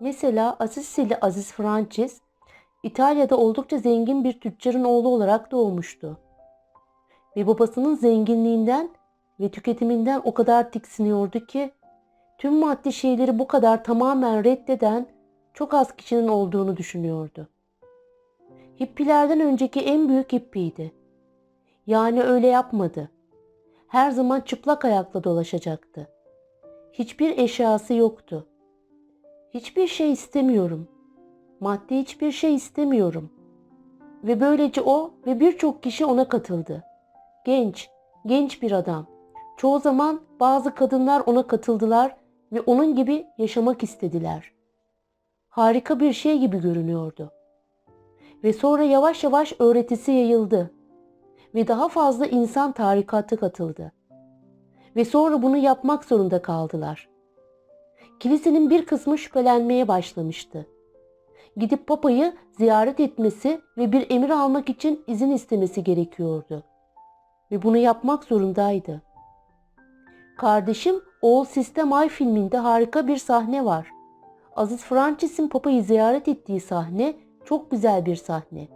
Mesela Assisili Aziz Francis, İtalya'da oldukça zengin bir tüccarın oğlu olarak doğmuştu. Ve babasının zenginliğinden ve tüketiminden o kadar tiksiniyordu ki tüm maddi şeyleri bu kadar tamamen reddeden çok az kişinin olduğunu düşünüyordu. Hippilerden önceki en büyük hippiydi. Yani öyle yapmadı. Her zaman çıplak ayakla dolaşacaktı. Hiçbir eşyası yoktu. Hiçbir şey istemiyorum. Maddi hiçbir şey istemiyorum. Ve böylece o ve birçok kişi ona katıldı. Genç, genç bir adam. Çoğu zaman bazı kadınlar ona katıldılar ve onun gibi yaşamak istediler. Harika bir şey gibi görünüyordu. Ve sonra yavaş yavaş öğretisi yayıldı ve daha fazla insan tarikata katıldı. Ve sonra bunu yapmak zorunda kaldılar. Kilisenin bir kısmı şüphelenmeye başlamıştı. Gidip papayı ziyaret etmesi ve bir emir almak için izin istemesi gerekiyordu. Ve bunu yapmak zorundaydı. Kardeşim Oğul Sistem Ay filminde harika bir sahne var. Aziz Francis'in papayı ziyaret ettiği sahne çok güzel bir sahne.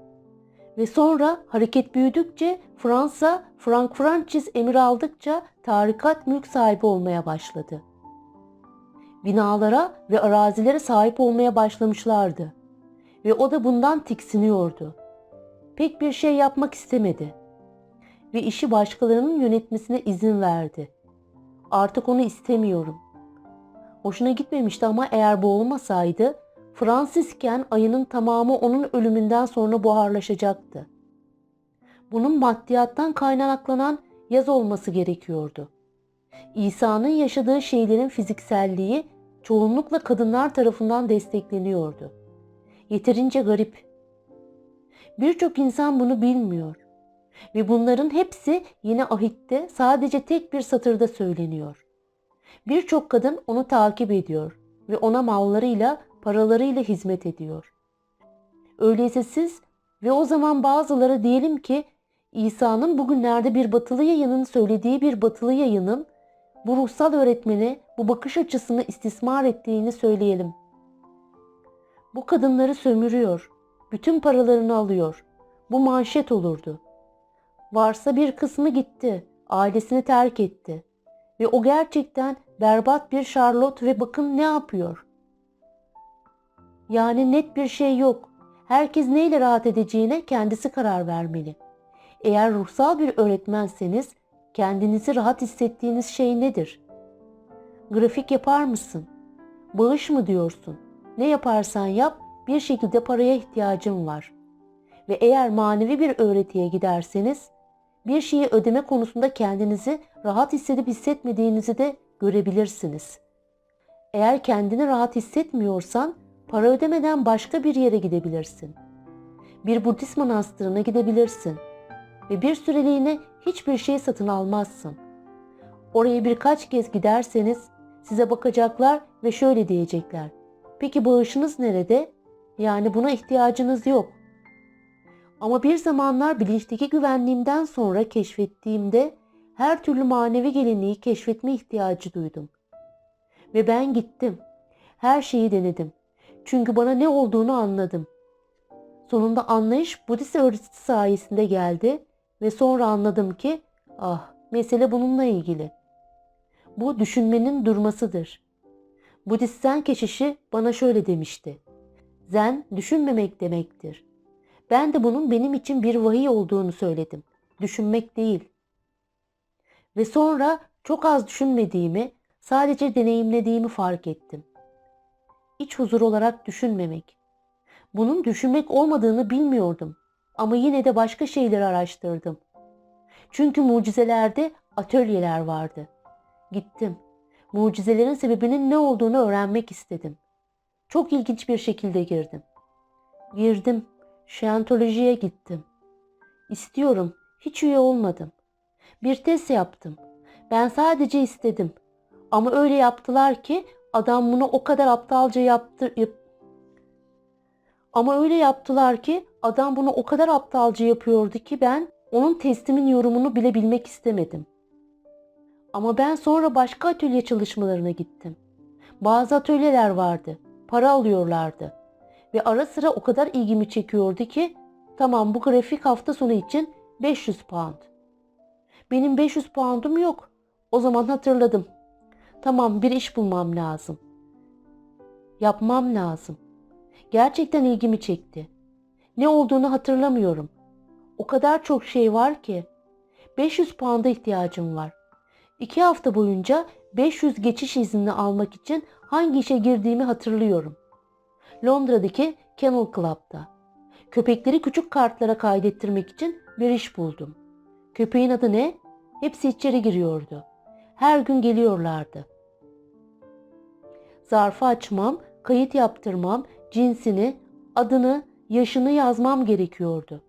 Ve sonra hareket büyüdükçe Fransa, Frank Francis emir aldıkça tarikat mülk sahibi olmaya başladı. Binalara ve arazilere sahip olmaya başlamışlardı. Ve o da bundan tiksiniyordu. Pek bir şey yapmak istemedi. Ve işi başkalarının yönetmesine izin verdi. Artık onu istemiyorum. Hoşuna gitmemişti ama eğer bu olmasaydı Fransisken ayının tamamı onun ölümünden sonra buharlaşacaktı. Bunun maddiyattan kaynaklanan yaz olması gerekiyordu. İsa'nın yaşadığı şeylerin fizikselliği çoğunlukla kadınlar tarafından destekleniyordu. Yeterince garip. Birçok insan bunu bilmiyor ve bunların hepsi yeni ahitte sadece tek bir satırda söyleniyor. Birçok kadın onu takip ediyor ve ona mallarıyla, paralarıyla hizmet ediyor. Öyleyse siz ve o zaman bazıları diyelim ki İsa'nın bugünlerde bir batılı yayının söylediği bir batılı yayının bu ruhsal öğretmeni bu bakış açısını istismar ettiğini söyleyelim. Bu kadınları sömürüyor. Bütün paralarını alıyor. Bu manşet olurdu. Varsa bir kısmı gitti. Ailesini terk etti. Ve o gerçekten berbat bir Charlotte ve bakın ne yapıyor. Yani net bir şey yok. Herkes neyle rahat edeceğine kendisi karar vermeli. Eğer ruhsal bir öğretmenseniz kendinizi rahat hissettiğiniz şey nedir? Grafik yapar mısın? Bağış mı diyorsun? Ne yaparsan yap bir şekilde paraya ihtiyacım var. Ve eğer manevi bir öğretiye giderseniz bir şeyi ödeme konusunda kendinizi rahat hissedip hissetmediğinizi de görebilirsiniz. Eğer kendini rahat hissetmiyorsan para ödemeden başka bir yere gidebilirsin. Bir Budist manastırına gidebilirsin ve bir süreliğine hiçbir şey satın almazsın. Oraya birkaç kez giderseniz size bakacaklar ve şöyle diyecekler. Peki bağışınız nerede? Yani buna ihtiyacınız yok. Ama bir zamanlar bilinçteki güvenliğimden sonra keşfettiğimde her türlü manevi geleneği keşfetme ihtiyacı duydum. Ve ben gittim. Her şeyi denedim. Çünkü bana ne olduğunu anladım. Sonunda anlayış Budist öğretisi sayesinde geldi ve sonra anladım ki ah mesele bununla ilgili. Bu düşünmenin durmasıdır. Budist zen keşişi bana şöyle demişti. Zen düşünmemek demektir. Ben de bunun benim için bir vahiy olduğunu söyledim. Düşünmek değil. Ve sonra çok az düşünmediğimi, sadece deneyimlediğimi fark ettim. İç huzur olarak düşünmemek. Bunun düşünmek olmadığını bilmiyordum ama yine de başka şeyleri araştırdım. Çünkü mucizelerde atölyeler vardı. Gittim. Mucizelerin sebebinin ne olduğunu öğrenmek istedim. Çok ilginç bir şekilde girdim. Girdim. Şiantolojiye gittim. İstiyorum. Hiç üye olmadım. Bir test yaptım. Ben sadece istedim. Ama öyle yaptılar ki adam bunu o kadar aptalca yaptı, yap- Ama öyle yaptılar ki adam bunu o kadar aptalca yapıyordu ki ben onun testimin yorumunu bile bilmek istemedim. Ama ben sonra başka atölye çalışmalarına gittim. Bazı atölyeler vardı. Para alıyorlardı. Ve ara sıra o kadar ilgimi çekiyordu ki tamam bu grafik hafta sonu için 500 pound. Benim 500 poundum yok. O zaman hatırladım. Tamam bir iş bulmam lazım. Yapmam lazım. Gerçekten ilgimi çekti. Ne olduğunu hatırlamıyorum. O kadar çok şey var ki. 500 pound'a ihtiyacım var. İki hafta boyunca 500 geçiş izni almak için hangi işe girdiğimi hatırlıyorum. Londra'daki Kennel Club'da. Köpekleri küçük kartlara kaydettirmek için bir iş buldum. Köpeğin adı ne? Hepsi içeri giriyordu. Her gün geliyorlardı. Zarfı açmam, kayıt yaptırmam, cinsini, adını, yaşını yazmam gerekiyordu.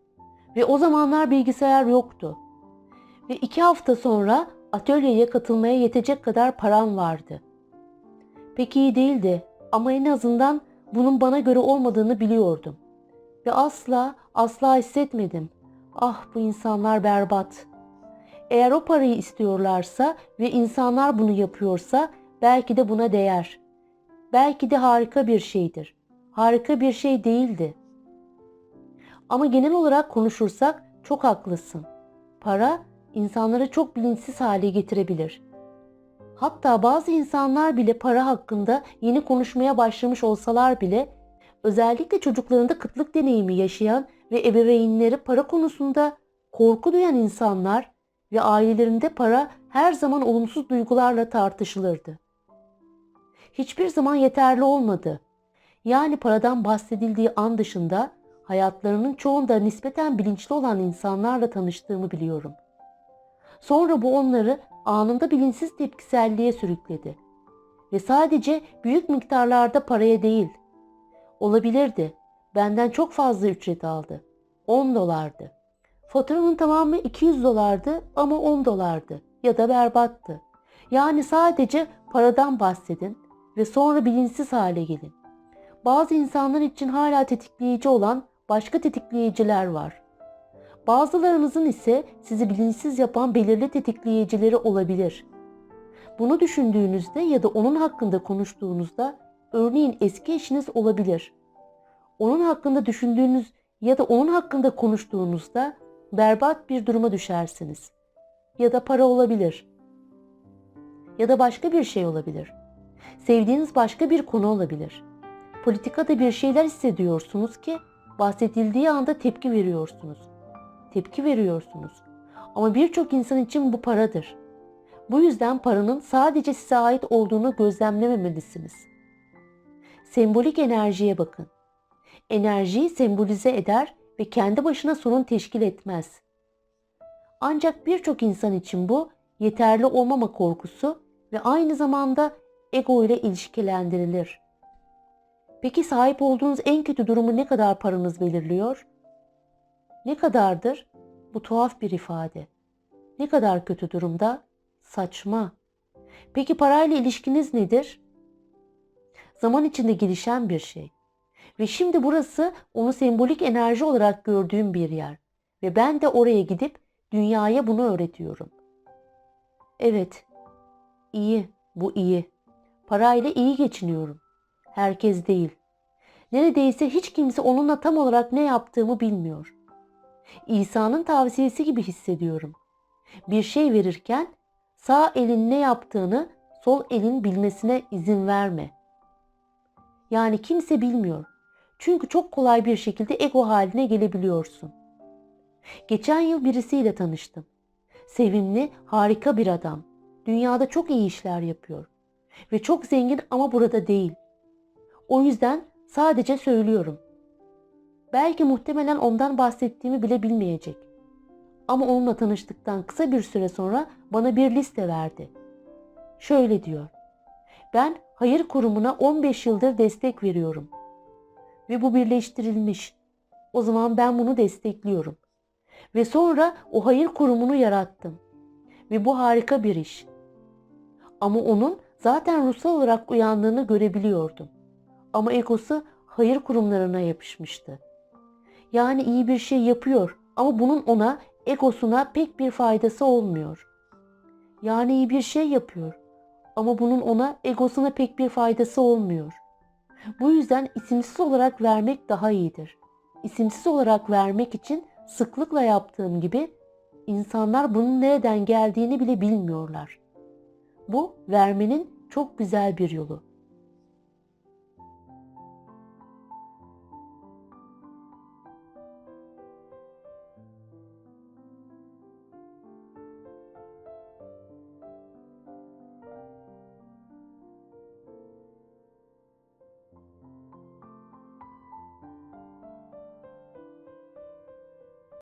Ve o zamanlar bilgisayar yoktu. Ve iki hafta sonra atölyeye katılmaya yetecek kadar param vardı. Pek iyi değildi ama en azından bunun bana göre olmadığını biliyordum. Ve asla asla hissetmedim. Ah bu insanlar berbat. Eğer o parayı istiyorlarsa ve insanlar bunu yapıyorsa belki de buna değer. Belki de harika bir şeydir. Harika bir şey değildi. Ama genel olarak konuşursak çok haklısın. Para insanları çok bilinçsiz hale getirebilir. Hatta bazı insanlar bile para hakkında yeni konuşmaya başlamış olsalar bile özellikle çocuklarında kıtlık deneyimi yaşayan ve ebeveynleri para konusunda korku duyan insanlar ve ailelerinde para her zaman olumsuz duygularla tartışılırdı. Hiçbir zaman yeterli olmadı. Yani paradan bahsedildiği an dışında hayatlarının çoğunda nispeten bilinçli olan insanlarla tanıştığımı biliyorum. Sonra bu onları anında bilinçsiz tepkiselliğe sürükledi. Ve sadece büyük miktarlarda paraya değil. Olabilirdi. Benden çok fazla ücret aldı. 10 dolardı. Faturanın tamamı 200 dolardı ama 10 dolardı ya da berbattı. Yani sadece paradan bahsedin ve sonra bilinçsiz hale gelin. Bazı insanlar için hala tetikleyici olan başka tetikleyiciler var. Bazılarınızın ise sizi bilinçsiz yapan belirli tetikleyicileri olabilir. Bunu düşündüğünüzde ya da onun hakkında konuştuğunuzda örneğin eski eşiniz olabilir. Onun hakkında düşündüğünüz ya da onun hakkında konuştuğunuzda berbat bir duruma düşersiniz. Ya da para olabilir. Ya da başka bir şey olabilir. Sevdiğiniz başka bir konu olabilir. Politikada bir şeyler hissediyorsunuz ki bahsedildiği anda tepki veriyorsunuz. Tepki veriyorsunuz. Ama birçok insan için bu paradır. Bu yüzden paranın sadece size ait olduğunu gözlemlememelisiniz. Sembolik enerjiye bakın. Enerjiyi sembolize eder ve kendi başına sorun teşkil etmez. Ancak birçok insan için bu yeterli olmama korkusu ve aynı zamanda ego ile ilişkilendirilir. Peki sahip olduğunuz en kötü durumu ne kadar paranız belirliyor? Ne kadardır? Bu tuhaf bir ifade. Ne kadar kötü durumda? Saçma. Peki parayla ilişkiniz nedir? Zaman içinde gelişen bir şey. Ve şimdi burası onu sembolik enerji olarak gördüğüm bir yer. Ve ben de oraya gidip dünyaya bunu öğretiyorum. Evet, iyi, bu iyi. Parayla iyi geçiniyorum. Herkes değil. Neredeyse hiç kimse onunla tam olarak ne yaptığımı bilmiyor. İsa'nın tavsiyesi gibi hissediyorum. Bir şey verirken sağ elin ne yaptığını sol elin bilmesine izin verme. Yani kimse bilmiyor. Çünkü çok kolay bir şekilde ego haline gelebiliyorsun. Geçen yıl birisiyle tanıştım. Sevimli, harika bir adam. Dünyada çok iyi işler yapıyor. Ve çok zengin ama burada değil. O yüzden sadece söylüyorum. Belki muhtemelen ondan bahsettiğimi bile bilmeyecek. Ama onunla tanıştıktan kısa bir süre sonra bana bir liste verdi. Şöyle diyor. Ben hayır kurumuna 15 yıldır destek veriyorum. Ve bu birleştirilmiş. O zaman ben bunu destekliyorum. Ve sonra o hayır kurumunu yarattım. Ve bu harika bir iş. Ama onun zaten ruhsal olarak uyandığını görebiliyordum. Ama egosu hayır kurumlarına yapışmıştı. Yani iyi bir şey yapıyor ama bunun ona egosuna pek bir faydası olmuyor. Yani iyi bir şey yapıyor ama bunun ona egosuna pek bir faydası olmuyor. Bu yüzden isimsiz olarak vermek daha iyidir. İsimsiz olarak vermek için sıklıkla yaptığım gibi insanlar bunun nereden geldiğini bile bilmiyorlar. Bu vermenin çok güzel bir yolu.